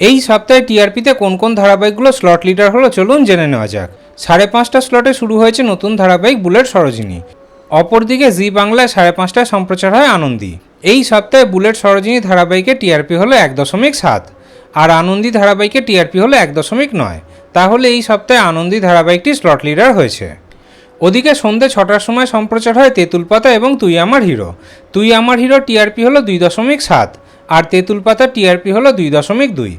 এই সপ্তাহে টিআরপিতে কোন কোন ধারাবাহিকগুলো স্লট লিডার হলো চলুন জেনে নেওয়া যাক। সাড়ে পাঁচটা স্লটে শুরু হয়েছে নতুন ধারাবাহিক বুলেট সরোজিনী। অপরদিকে জি বাংলায় সাড়ে পাঁচটায় সম্প্রচার হয় আনন্দী। এই সপ্তাহে বুলেট সরোজিনী ধারাবাহিকে টিআরপি হলো এক দশমিক সাত, আর আনন্দী ধারাবাহিকে টিআরপি হলো এক দশমিক নয়। তাহলে এই সপ্তাহে আনন্দী ধারাবাহিকটি স্লট লিডার হয়েছে। ওদিকে সন্ধ্যে ছটার সময় সম্প্রচার হয় তেঁতুল পাতা এবং তুই আমার হিরো তুই আমার হিরো টিআরপি হলো দুই দশমিক সাত আর তেঁতুল পাতা টিআরপি হলো দুই দশমিক দুই।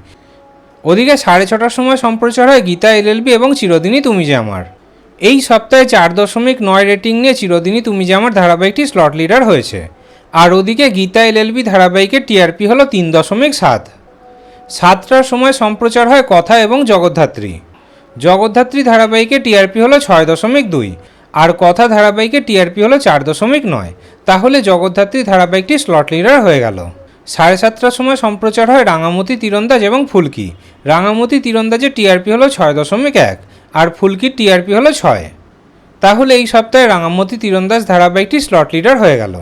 ওদিকে সাড়ে ছটার সময় সম্প্রচার হয় গীতা এলএলবি এবং চিরদিনই তুমি যে আমার। এই সপ্তাহে চার দশমিক নয় রেটিং নিয়ে চিরদিনই তুমি যে আমার ধারাবাহিকটি স্লট লিডার হয়েছে। আর ওদিকে গীতা এলএলবি ধারাবাহিকের টিআরপি হলো তিন দশমিক সাত। সাতটার সময় সম্প্রচার হয় কথা এবং জগদ্ধাত্রী। জগদ্ধাত্রী ধারাবাহিকে টিআরপি হলো ছয় দশমিক দুই আর কথা ধারাবাহিকে টিআরপি হলো চার দশমিক নয়। তাহলে জগদ্ধাত্রী ধারাবাহিকটি স্লট লিডার হয়ে গেল। সাড়ে সাতটার সময় সম্প্রচার হয় রাঙামতি, তীরন্দাজ এবং ফুলকি। রাঙামতি তীরন্দাজের টিআরপি হলো ছয় দশমিক এক, আর ফুলকির টিআরপি হলো ছয়। তাহলে এই সপ্তাহে রাঙামতি, তীরন্দাজ ধারাবাহিকটি স্লট লিডার হয়ে গেল।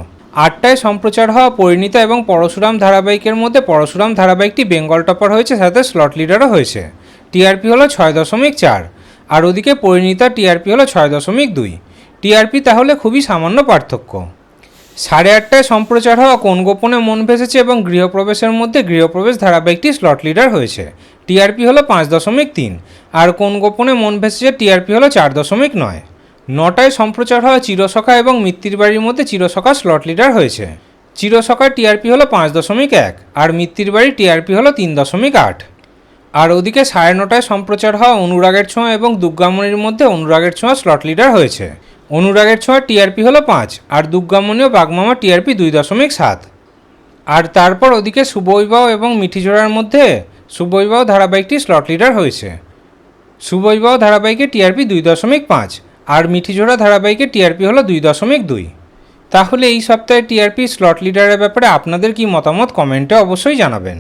আটটায় সম্প্রচার হওয়া পরিণীতা এবং পরশুরাম ধারাবাহিকের মধ্যে পরশুরাম ধারাবাহিকটি বেঙ্গল টপার হয়েছে, সাথে স্লট লিডারও হয়েছে। টিআরপি হলো ছয় দশমিক চার, আর ওদিকে পরিণীতা টিআরপি হলো ছয় দশমিক দুই। টিআরপি তাহলে খুবই সামান্য পার্থক্য। সাড়ে আটটায় সম্প্রচার হওয়া কোন গোপনে মন ভেসেছে এবং গৃহপ্রবেশের মধ্যে গৃহপ্রবেশ ধারাবাহিকটি স্লট লিডার হয়েছে? টিআরপি হলো পাঁচ দশমিক তিন। আর কোন গোপনে মন ভেসেছে টিআরপি হলো চার দশমিক নয়। নটায় সম্প্রচার হওয়া চিরসখা এবং মিত্তির বাড়ির মধ্যে চিরসখা স্লট লিডার হয়েছে। চিরসখার টিআরপি হলো পাঁচ দশমিক এক আর মিত্তির বাড়ির টিআরপি হলো তিন দশমিক আট। আর ওদিকে সাড়ে নটায় সম্প্রচার হওয়া অনুরাগের ছোঁয়া এবং দুর্গামণির মধ্যে অনুরাগের ছোঁয়া স্লট লিডার হয়েছে। অনুরাগের ছোঁয়া টিআরপি হলো পাঁচ, আর দুর্গামণি ও বাগমামা টিআরপি দুই দশমিক সাত। আর তারপর ওদিকে শুভবিবাহ এবং মিঠিজোড়ার মধ্যে শুভবিবাহ ধারাবাহিকটি স্লট লিডার হয়েছে। শুভবিবাহ ধারাবাহিকে টিআরপি দুই দশমিক পাঁচ, আর মিঠিজোড়া ধারাবাহিকে টিআরপি হলো দুই দশমিক দুই। তাহলে এই সপ্তাহে টিআরপি স্লট লিডারের ব্যাপারে আপনাদের কি মতামত কমেন্টে অবশ্যই জানাবেন।